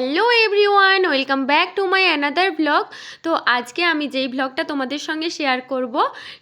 Hello everyone Welcome back to my another blog তো আজকে আমি যেই ব্লগটা তোমাদের সঙ্গে শেয়ার করব,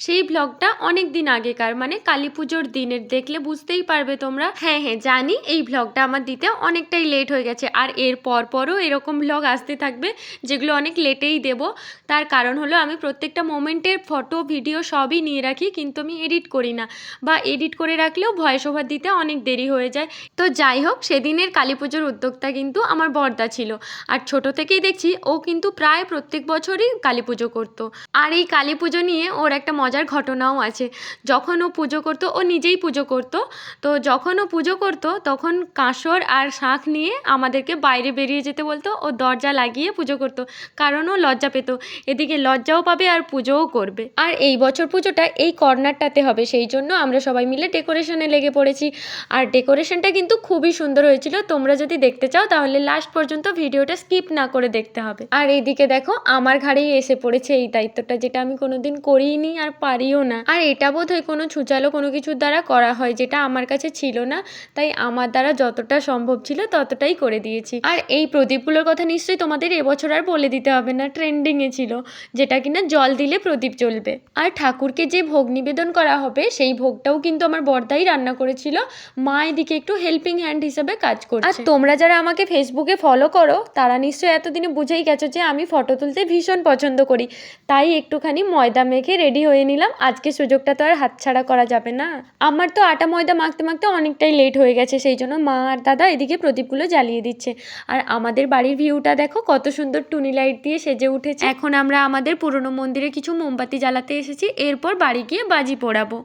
সেই ব্লগটা অনেক দিন আগেকার মানে কালী পুজোর দিনের, দেখলে বুঝতেই পারবে তোমরা। হ্যাঁ হ্যাঁ জানি এই ব্লগটা আমার দিতে অনেকটাই লেট হয়ে গেছে, আর এর পর পরও এরকম ব্লগ আসতে থাকবে, যেগুলো অনেক লেটেই দেব। তার কারণ হলো আমি প্রত্যেকটা মোমেন্টের ফটো ভিডিও সবই নিয়ে রাখি, কিন্তু আমি এডিট করি না। বা এডিট করে রাখলেও ভয়েস ওভার দিতে অনেক দেরি হয়ে যায়। তো যাই হোক, সেদিনের কালী পুজোর উদ্যোক্তা কিন্তু আমার বর্দা ছিল। আর ছোট থেকেই দেখছি, ও কিন্তু প্রায় প্রত্যেক বছরই কালী পুজো করতো। আর এই কালী পুজো নিয়ে ওর একটা মজার ঘটনাও আছে। যখন ও পুজো করতো, ও নিজেই পুজো করতো। তো যখন ও পুজো করতো, তখন কাঁসর আর শাঁখ নিয়ে আমাদেরকে বাইরে বেরিয়ে যেতে বলতো, ও দরজা লাগিয়ে পুজো করতো, কারণ ও লজ্জা পেত। এদিকে লজ্জাও পাবে আর পুজোও করবে। আর এই বছর পুজোটা এই কর্নারটাতে হবে, সেই জন্য আমরা সবাই মিলে ডেকোরেশনে লেগে পড়েছি। আর ডেকোরেশনটা কিন্তু খুবই সুন্দর হয়েছিল। তোমরা যদি দেখতে চাও, তাহলে লাস্ট পর্যন্ত ভিডিওটা স্কিপ না করে দেখতে হবে। আর এইদিকে দেখো, আমার ঘাড়েই এসে পড়েছে এই দায়িত্বটা, যেটা আমি কোনোদিন করিনি আর পারিও না। আর এটা বোধ হয় কোনো ছুচালো কোনো কিছুর দ্বারা করা হয়, যেটা আমার কাছে ছিল না। তাই আমার দ্বারা যতটা সম্ভব ছিল ততটাই করে দিয়েছি। আর এই প্রদীপগুলোর কথা নিশ্চয়ই তোমাদের এবছর আর বলে দিতে হবে না, ট্রেন্ডিংয়ে ছিল, যেটা কিনা জল দিলে প্রদীপ জ্বলবে। আর ঠাকুরকে যে ভোগ নিবেদন করা হবে, সেই ভোগটাও কিন্তু আমার বর্দাই রান্না করেছিল। মা এদিকে একটু হেল্পিং হ্যান্ড হিসেবে কাজ করছে। আর তোমরা যারা আমাকে ফেসবুকে ফলো করো, তারা নিশ্চয়ই এতদিনে বুঝেই গেছো যে আমি ফটো তুলতে ভীষণ পছন্দ করি। তাই একটুখানি ময়দা মেখে রেডি হয়ে নিলাম। আজকে সুযোগটা তো আর হাতছাড়া করা যাবে না। আমার তো আটা ময়দা মাখতে মাখতে অনেকটাই লেট হয়ে গেছে, সেই জন্য মা আর দাদা এদিকে প্রদীপগুলো জ্বালিয়ে দিচ্ছে। আর আমাদের বাড়ির ভিউটা দেখো, কত সুন্দর টুনি লাইট দিয়ে সেজে উঠেছে। এখন আমরা আমাদের পুরনো মন্দিরে কিছু মোমবাতি জ্বালাতে এসেছি, এরপর বাড়ি গিয়ে বাজি পোড়াবো।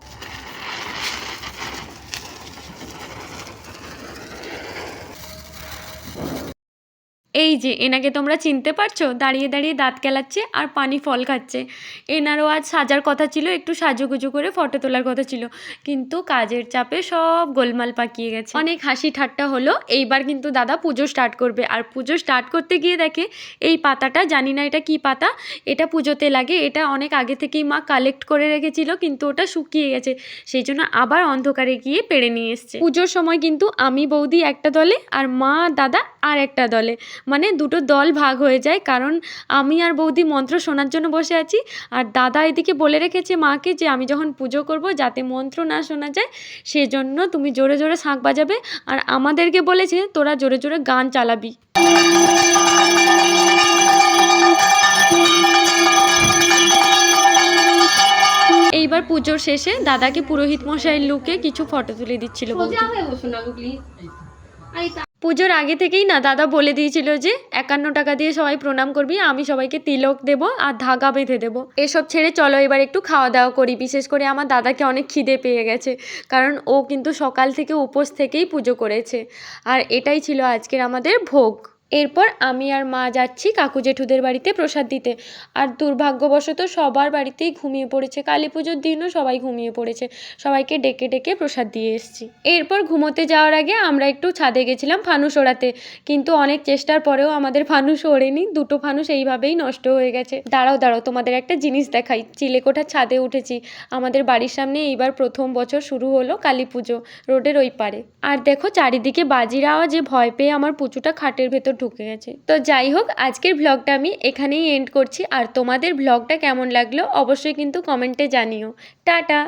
এই যে, এনাকে তোমরা চিনতে পারছ? দাঁড়িয়ে দাঁড়িয়ে দাঁত কেলাচ্ছে আর পানি ফল খাচ্ছে। এনারও আজ সাজার কথা ছিল, একটু সাজুগুজু করে ফটো তোলার কথা ছিল। কিন্তু কাজের চাপে সব গোলমাল পাকিয়ে গেছে। অনেক হাসি ঠাট্টা হলো। এইবার কিন্তু দাদা পুজো স্টার্ট করবে। আর পুজো স্টার্ট করতে গিয়ে দেখে, এই পাতাটা, জানি না এটা কি পাতা। এটা পুজোতে লাগে। এটা অনেক আগে থেকেই মা কালেক্ট করে রেখেছিল, কিন্তু ওটা শুকিয়ে গেছে। সেই জন্য আবার অন্ধকারে গিয়ে পেড়ে নিয়ে এসছে। পুজোর সময় কিন্তু আমি বৌদি একটা দলে আর মা, দাদা আর একটা দলে। মানে দুটো দল ভাগ হয়ে যায়। কারণ আমি আর বৌদি মন্ত্র শোনার জন্য বসে আছি। আর দাদা এদিকে বলে রেখেছে মাকে যে আমি যখন পুজো করব, যাতে মন্ত্র না শোনা যায়, সেজন্য তুমি জোরে জোরে শাঁখ বাজাবে। আর আমাদেরকে বলেছে, তোরা জোরে জোরে গান চালাবি। এইবার পুজোর শেষে দাদাকে পুরোহিত মশাইয়ের লুকে কিছু ফটো তুলে দিচ্ছিল বৌদি। পুজোর আগে থেকেই না দাদা বলে দিয়েছিল যে একান্ন টাকা দিয়ে সবাই প্রণাম করবি, আমি সবাইকে তিলক দেব আর ধাগা বেঁধে দেবো। এসব ছেড়ে চলো এবার একটু খাওয়া দাওয়া করি, বিশেষ করে আমার দাদাকে অনেক খিদে পেয়ে গেছে, কারণ ও কিন্তু সকাল থেকে উপোস থেকেই পুজো করেছে। আর এটাই ছিল আজকের আমাদের ভোগ। এরপর আমি আর মা যাচ্ছি কাকু জেঠুদের বাড়িতে প্রসাদ দিতে। আর দুর্ভাগ্যবশত সবার বাড়িতেই ঘুমিয়ে পড়েছে। কালী পুজোর দিনও সবাই ঘুমিয়ে পড়েছে। সবাইকে ডেকে ডেকে প্রসাদ দিয়ে এসেছি। এরপর ঘুমোতে যাওয়ার আগে আমরা একটু ছাদে গেছিলাম ফানুস ওড়াতে কিন্তু অনেক চেষ্টার পরেও আমাদের ফানুস ওড়েনি দুটো ফানুস এইভাবেই নষ্ট হয়ে গেছে। দাঁড়াও দাঁড়াও, তোমাদের একটা জিনিস দেখাই। চিলেকোঠার ছাদে উঠেছি। আমাদের বাড়ির সামনে এইবার প্রথম বছর শুরু হলো কালী পুজো, রোডের ওই পারে। আর দেখো, চারিদিকে বাজির আওয়াজে ভয় পেয়ে আমার পুচুটা খাটের ভেতর ঢুকে গেছে। তো যাই হোক, আজকের ভ্লগটা আমি এখানেই এন্ড করছি। আর তোমাদের ভ্লগটা কেমন লাগল অবশ্যই কিন্তু কমেন্টে জানিও। টাটা!